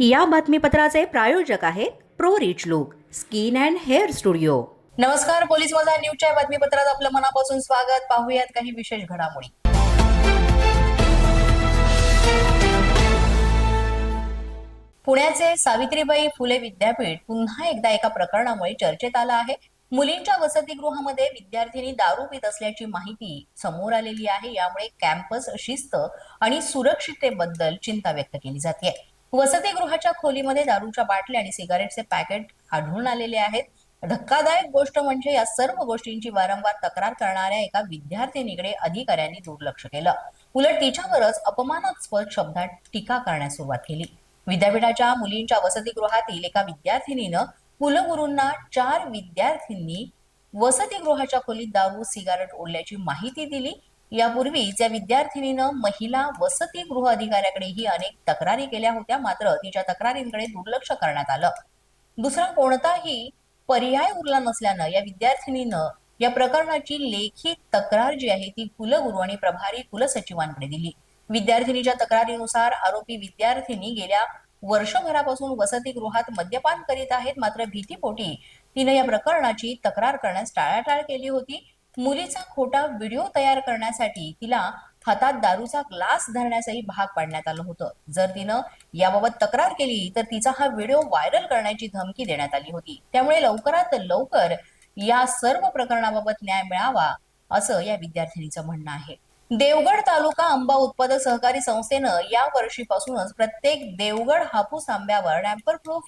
या बातमीपत्राचे प्रायोजक आहेत pro rich look skin and hair studio. नमस्कार पोलीस माझा न्यूजच्या बातमीपत्रात आपलं मनापासून स्वागत. पाहूयात काही विशेष घडामोडी. पुण्याचे सावित्रीबाई फुले विद्यापीठ पुन्हा एकदा एका प्रकरणामुळे चर्चेत आलं आहे. मुलींच्या वसतिगृहामध्ये विद्यार्थिनी दारू पित असल्याची माहिती समोर आलेली आहे. यामुळे कॅम्पस शिस्त आणि सुरक्षिततेबद्दल चिंता व्यक्त केली जाते वसतिगृहाच्या खोलीमध्ये दारूच्या बाटल्या आणि सिगारेटचे पॅकेट आढळून आलेले आहेत. धक्कादायक गोष्ट म्हणजे या सर्व गोष्टींची वारंवार तक्रार करणाऱ्या एका विद्यार्थिनीकडे अधिकाऱ्यांनी दुर्लक्ष केलं. उलट तिच्यावरच अपमानास्पद शब्दात टीका करण्यास सुरुवात केली. विद्यापीठाच्या मुलींच्या वसतिगृहातील एका विद्यार्थिनीनं कुलगुरूंना चार विद्यार्थ्यांनी वसतिगृहाच्या खोलीत दारू सिगारेट ओढल्याची माहिती दिली. यापूर्वीच या विद्यार्थिनीनं महिला वसतिगृह अधिकाऱ्याकडेही अनेक तक्रारी केल्या होत्या मात्र तिच्या तक्रारींकडे दुर्लक्ष करण्यात आलं. दुसरा कोणताही पर्याय उरला नसल्यानं या विद्यार्थिनीनं या प्रकरणाची लेखी तक्रार जी आहे ती कुलगुरू आणि प्रभारी कुलसचिवांकडे दिली. विद्यार्थिनीच्या तक्रारीनुसार आरोपी विद्यार्थिनी गेल्या वर्षभरापासून वसतिगृहात मद्यपान करीत आहेत मात्र भीतीपोटी तिने या प्रकरणाची तक्रार करण्यास टाळाटाळ केली होती. मुलीचा खोटा व्हिडिओ तयार करण्यासाठी तिला हातात दारूचा ग्लास धरण्यासही भाग पाडण्यात आलं होतं. जर तिनं याबाबत तक्रार केली तर तिचा हा व्हिडिओ व्हायरल करण्याची धमकी देण्यात आली होती. त्यामुळे लवकरात लवकर या सर्व प्रकरणाबाबत न्याय मिळावा असं या विद्यार्थिनीचं म्हणणं आहे. देवगड तालुका आंबा उत्पादक सहकारी संस्थेनं या वर्षीपासूनच प्रत्येक देवगड हापूस आंब्यावर डॅम्पर प्रूफ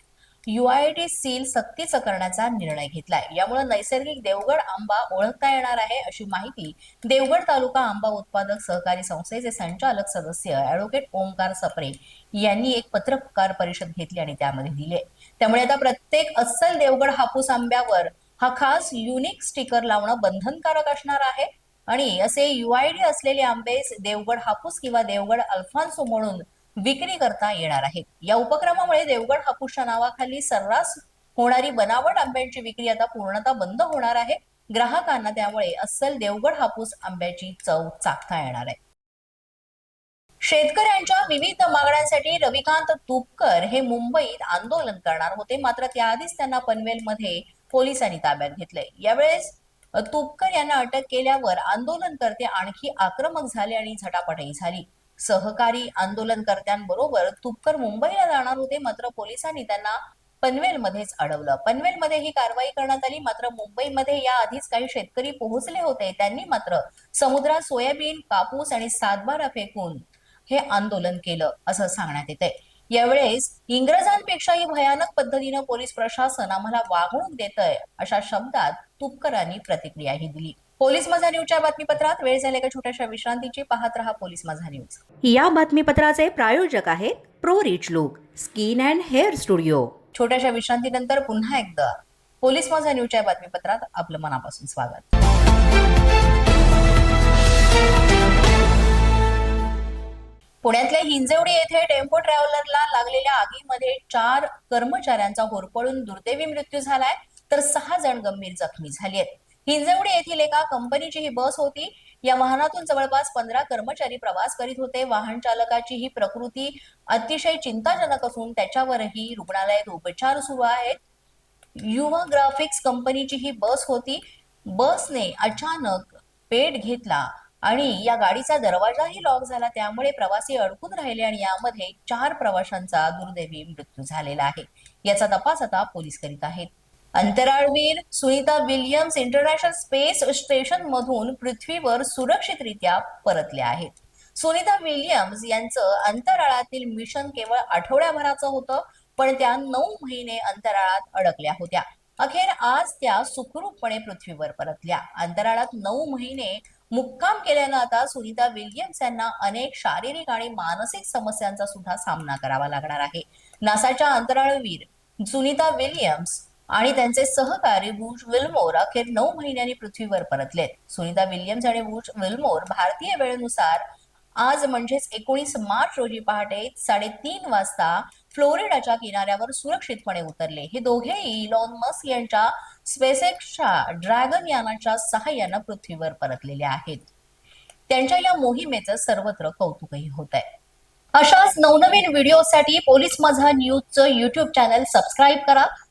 युआयडी सील सक्तीचं करण्याचा निर्णय घेतलाय. यामुळे नैसर्गिक देवगड आंबा ओळखता येणार आहे अशी माहिती देवगड तालुका आंबा उत्पादक सहकारी संस्थेचे संचालक सदस्य ऍडव्होकेट ओमकार सप्रे यांनी एक पत्रकार परिषद घेतली आणि त्यामध्ये दिले. त्यामुळे आता प्रत्येक अस्सल देवगड हापूस आंब्यावर हा खास युनिक स्टिकर लावणं बंधनकारक असणार आहे. आणि असे युआयडी असलेले आंबे देवगड हापूस किंवा देवगड अल्फान्सो म्हणून विक्री करता येणार आहेत या उपक्रमामुळे देवगड हापूसच्या नावाखाली सर्रास होणारी बनावट आंब्यांची विक्री आता पूर्णतः बंद होणार आहे. ग्राहकांना त्यामुळे अस्सल देवगड हापूस आंब्याची चव चाखता येणार आहे. शेतकऱ्यांच्या विविध मागण्यांसाठी रविकांत तुपकर हे मुंबईत आंदोलन करणार होते. मात्र त्याआधीच त्यांना पनवेलमध्ये पोलिसांनी ताब्यात घेतले यावेळेस तुपकर यांना अटक केल्यावर आंदोलनकर्ते आणखी आक्रमक झाले आणि झटापटही झाली. सहकारी आंदोलनकर्त्यांबरोबर तुपकर मुंबईला जाणार होते. मात्र पोलिसांनी त्यांना पनवेलमध्येच अडवलं. पनवेलमध्ये ही कारवाई करण्यात आली. मात्र मुंबईमध्ये या आधीच काही शेतकरी पोहोचले होते. त्यांनी मात्र समुद्रात सोयाबीन कापूस आणि सातबारा फेकून हे आंदोलन केलं असं सांगण्यात येते यावेळेस इंग्रजांपेक्षाही भयानक पद्धतीनं पोलीस प्रशासन आम्हाला वागणूक देतय अशा शब्दात तुपकरांनी प्रतिक्रियाही दिली. पोलीस माझा न्यूजच्या बातमीपत्रात वेळ झाल्या एका छोट्याशा विश्रांतीची? पाहत रहा पोलीस माझा न्यूज या बातमीपत्राचे प्रायोजक आहेत pro rich look skin and hair studio. छोट्याशा विश्रांतीनंतर पुन्हा एकदा पोलीस माझा न्यूजच्या बातमीपत्रात आपलं मनापासून स्वागत. पुण्यातल्या हिंजवडी येथे टेम्पो ट्रॅव्हलरला लागलेल्या आगीमध्ये चार कर्मचाऱ्यांचा होरपळून दुर्दैवी मृत्यू झालाय तर सहा जण गंभीर जखमी झाली आहेत हिंजवडी येथील एका कंपनीची ही बस होती. या वाहनातून जवळपास पंधरा कर्मचारी प्रवास करीत होते. वाहन चालकाची ही प्रकृती अतिशय चिंताजनक असून त्याच्यावरही रुग्णालयात उपचार सुरू आहेत. युवा ग्राफिक्स कंपनीची ही बस होती. बसने अचानक पेट घेतला आणि या गाडीचा दरवाजाही लॉक झाला. त्यामुळे प्रवासी अडकून राहिले आणि यामध्ये चार प्रवाशांचा दुर्दैवी मृत्यू झालेला आहे. याचा तपास आता पोलीस करीत आहेत. अंतराळवीर Sunita Williams International Space Station मधून पृथ्वीवर सुरक्षितरित्या परतल्या आहेत. सुनीता विल्यम्स यांचं अंतराळातील मिशन केवळ आठवड्याभराचं होतं पण त्या नऊ महिने अंतराळात अडकल्या होत्या. अखेर आज त्या सुखरूपपणे पृथ्वीवर परतल्या. अंतराळात नऊ महिने मुक्काम केल्यानं आता सुनीता विल्यम्स यांना अनेक शारीरिक आणि मानसिक समस्यांचा सुद्धा सामना करावा लागणार आहे. नासाच्या अंतराळवीर सुनीता विल्यम्स आणि त्यांचे सहकारी बुश विल्मोर अखेर नऊ महिन्यांनी पृथ्वीवर परतलेत. सुनीता विल्यम्स आणि बुश विल्मोर भारतीय वेळेनुसार आज म्हणजेच एकोणीस मार्च रोजी पहाटे साडेतीन वाजता फ्लोरिडाच्या किनाऱ्यावर सुरक्षितपणे उतरले. हे दोघेही इलॉन मस्क यांच्या स्पेसेक्सच्या ड्रॅगन यानाच्या सहाय्यानं पृथ्वीवर परतलेले आहेत. त्यांच्या या मोहिमेचं सर्वत्र कौतुकही होत आहे अशाच नवनवीन व्हिडिओसाठी पोलीस माझा न्यूजचं युट्यूब चॅनल सबस्क्राईब करा.